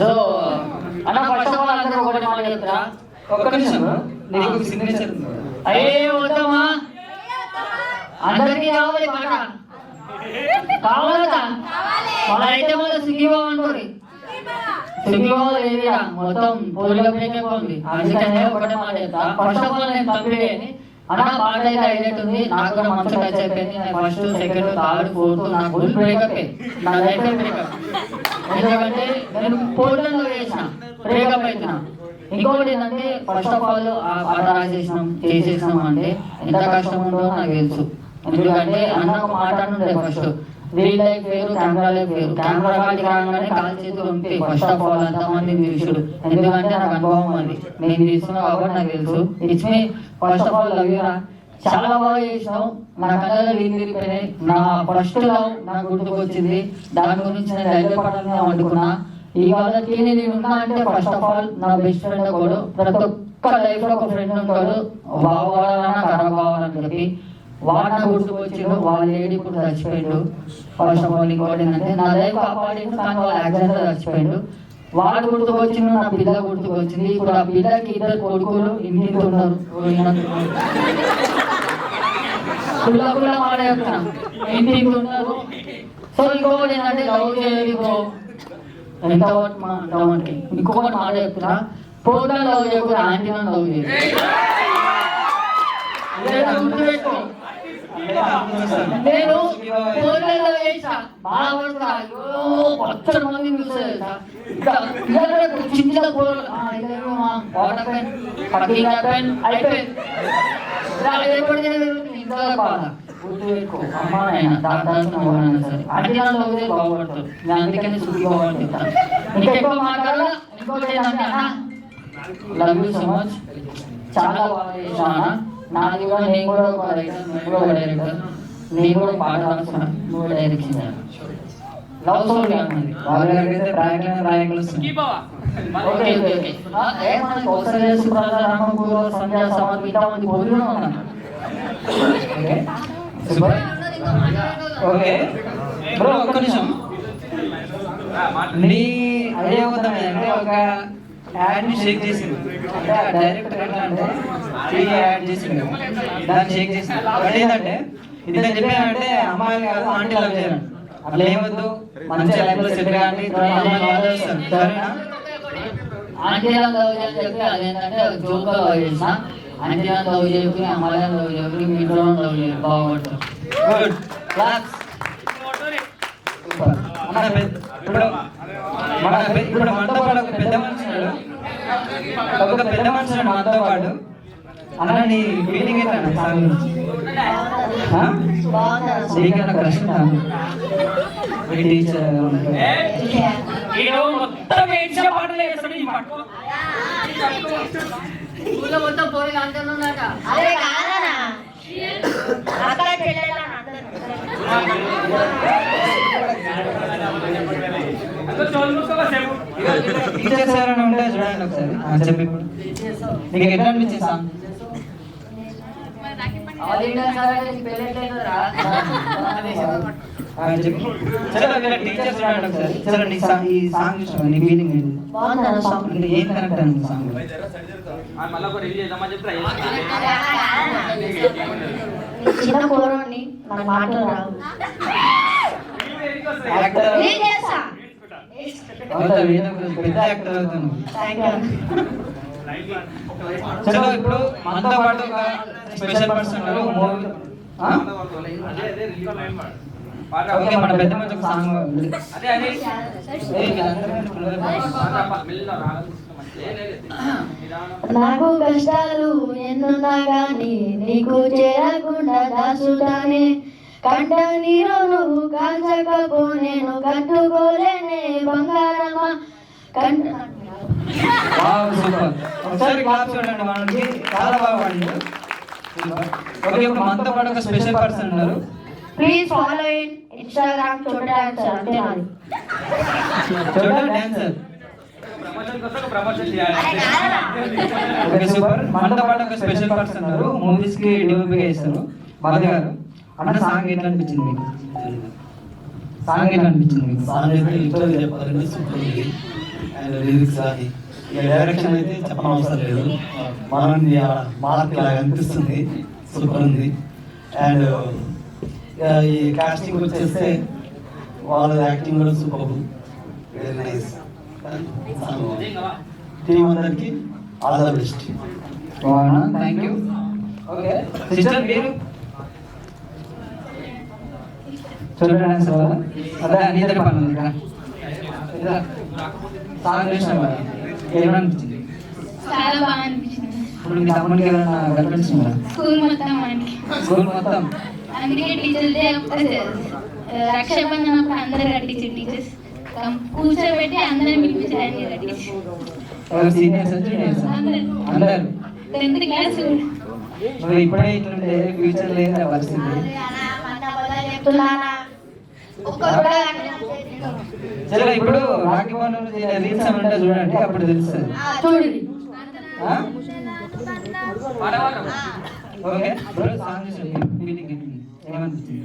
So అన్న first of all అందరూ ఒకటి మాట చెప్తారా? ఒక్క నిమిషం. నీకు సిగ్నేచర్ అయ్యే వద్దామా అందరికీ కావాలి పాట కావాలదా మన అయితే మొదలు సిగ్గిబాబు అనుకోరి సిగ్గిబాబు లేదురా మొత్తం బ్రేక్ అందుకనే ఒకటే మాట చెప్తా. ఫస్ట్ ఆఫ్ ఆల్ నేను కంప్లీట్ అన్న పాట అయితే ఉంది నాకు కూడా మంచి టచ్ అయిపోయింది ఫస్ట్ సెకండ్ థర్డ్ ఫోర్త్ నాకు ఫుల్ బ్రేకప్ నా లైఫ్ బ్రేకప్ ఎందుకంటే నేను పోర్టల్లో వేసిన బ్రేకప్ అవుతున్నా ఇంకొకటి ఏంటంటే ఫస్ట్ ఆఫ్ ఆల్ ఆ పాట రాసేసినాం చేసేసినాం అంటే ఎంత కష్టం ఉందో నాకు తెలుసు. ఎందుకంటే అన్న ఒక మాట ఫస్ట్ వీళ్ళకి లైఫ్ వేరు కెమెరా లైఫ్ వేరు కెమెరా కాడికి రాగానే కాలు చేతులు ఉంటాయి ఫస్ట్ ఆఫ్ ఆల్ అంతమంది చూసుడు ఎందుకంటే నాకు అనుభవం అది నేను తీసుకున్నా కాబట్టి నాకు తెలుసు. It's me first of all చాలా బాగా చేసినావు. నా కళలు నీళ్ళు నా ఫస్ట్ లవ్ నాకు గుర్తుకొచ్చింది. దాని గురించి నేను రైల్వే పడాలని అనుకున్నా. ఈ వాళ్ళకి నేను ఉన్నా అంటే ఫస్ట్ ఆఫ్ ఆల్ నా బెస్ట్ ఫ్రెండ్ ఒకడు. ప్రతి ఒక్క లైఫ్లో ఒక ఫ్రెండ్ ఉంటాడు. బాగోవాలన్నా ఖరాబ్ కావాలని చెప్పి. వాడు నా గుర్తుకొచ్చిండు వాళ్ళ లేడీ ఇప్పుడు చచ్చిపోయిండు. ఫస్ట్ ఆఫ్ ఆల్ ఇంకోటి ఏంటంటే నా లైఫ్ కాపాడిండు కానీ వాళ్ళ యాక్సిడెంట్లో చచ్చిపోయిండు. వాడు గుర్తుకొచ్చిండు నా పిల్ల గుర్తుకొచ్చింది ఇప్పుడు ఆ పిల్లకి ఇద్దరు కొడుకులు ఇంటి ఉన్నారు. సో ఇంకొకటి ఏంటంటే లవ్ చేయాలి బ్రో. ఎంత మా ఇంకొకటి పోతా లవ్ చేయకూడదు ఆంటీ లవ్ చేయాలి నేను ఫోన్లలో వేసా. బాగా అయ్యో పచ్చడి మంది చూసా చిన్న పోలు అయిపోయింది. అందుకని సుఖి మాట్లాడాలా? ఇంకోటి చాలా బాగా చేశాను నాది కూడా నేను కూడా ఒక రైటర్ నేను కూడా ఒక డైరెక్టర్ నేను కూడా పాట నువ్వు డైరెక్షన్ లవ్ స్టోరీ అన్నది ప్రాయంగా రాయకులు ఓకే ఓకే ఓకే ఆ, ఏ మన కౌసల్య సుప్రజ రామగురు సంధ్య సమర్పిత మంది బోధులు ఉన్నాను ఓకే సూపర్ ఓకే బ్రో ఒక్క నిమిషం. నీ ఒక యాడ్ని షేక్ చేసింది. అంటే ఆ డైరెక్టర్ ఎట్లా అంటే టీ యాడ్ దాన్ని షేక్ ఏంటంటే చెప్పానంటే అమ్మాయిలు కాదు ఆంటీ లవ్ చేయాలి అట్లా ఏమొద్దు మంచి లైఫ్లో సెటిల్ కానీ తర్వాత అమ్మాయిలు వాళ్ళు వస్తారు. సరేనా? ఆంటీలను లవ్ అదేంటంటే లవ్ చేసిన ఆంటీలను లవ్ అమ్మాయిలను మీ ఇంట్లో చేయాలి బాగుంటుంది ఇప్పుడు మన పెద్ద- ఇప్పుడు మనతో పాటు ఒక పెద్ద మనిషి ఉన్నాడు. ఒక పెద్ద మనిషి ఉన్నాడు మనతో పాటు. అన్న? నీ ఫీలింగ్ మొత్తం ఉన్నాక అదే కాదనా అక్కడ ఉంటే చూడండి ఒకసారి. చెప్పు నీకు ఎట్లా అనిపించింది సాంగ్? ఈ సాంగ్ చూసిన నీ ఫీలింగ్ ఏంటి? బాగుందా సాంగ్. అంటే ఏం కనెక్ట్ అయింది సాంగ్? చిన్న నాకు మాటలు రావు. పెద్ద యాక్టర్ అవుతాను. చలో ఇప్పుడు మనతో పాటు ఒక స్పెషల్ పర్సన్ ఓకే మన పెద్ద మంచి ఒక సాంగ్ నాకు కష్టాలు ఎన్నున్నా కానీ నీకు చేరకుండా దాసుతానే కంట నీరు నువ్వు కాల్చకపో నేను కట్టుకోలేనే బంగారమా? కంట ఒకసారి క్లాప్స్ చూడండి మనకి. చాలా బాగా ఓకే మనతో పాటు ఒక స్పెషల్ పర్సన్ ఉన్నారు. ప్లీజ్ ఫాలో ఇన్ ఇన్స్టాగ్రామ్ చోట డాన్సర్ అంతే నాది చూడండి డాన్సర్ ఓకే సూపర్ మనతో పాటు ఒక స్పెషల్ పర్సన్ ఉన్నారు మూవీస్కి డిఓపిగా ఇస్తారు బాధ గారు అన్న సాంగ్ ఎట్లా అనిపించింది మీకు? సాంగ్ ఎట్లా అనిపించింది మీకు? సాంగ్ అయితే లిటరల్ చెప్పాలంటే సూపర్ ఉంది. అండ్ లిరిక్స్ అది ఇక డైరెక్షన్ అయితే చెప్పనవసరం లేదు. మనం మార్క్ లాగా అనిపిస్తుంది. సూపర్ ఉంది. అండ్ ఈ కాస్టింగ్ వచ్చేస్తే వాళ్ళ యాక్టింగ్ కూడా సూపర్. వెరీ నైస్ టీం అందరికి all the best thank you okay sister మీరు? చూడండి సార్ అదే నీదరి పని చాలా బాగా అనిపించింది. ఇప్పుడు మీ తమ్ముడికి ఎవరైనా కనిపించిందా స్కూల్ మొత్తం మనకి స్కూల్ మొత్తం? అందుకే టీచర్స్ డే రక్షాబంధన్ అప్పుడు అందరూ కట్టించారు టీచర్స్. కూర్చోబెట్టి అందరం పిలిపించి అన్ని కట్టించి ఎవరు సీనియర్స్ జూనియర్స్? అందరూ. అందరు టెన్త్ క్లాస్ నువ్వు ఇప్పుడే ఇట్లుంటే ఫ్యూచర్ లేదా పరిస్థితి. చెప్తున్నానా? ఒక్కరు సరే ఇప్పుడు రీల్స్ అని ఉంటే చూడండి అప్పుడు తెలుస్తుంది. ఓకే సాంగ్ ఏమనిపిస్తుంది?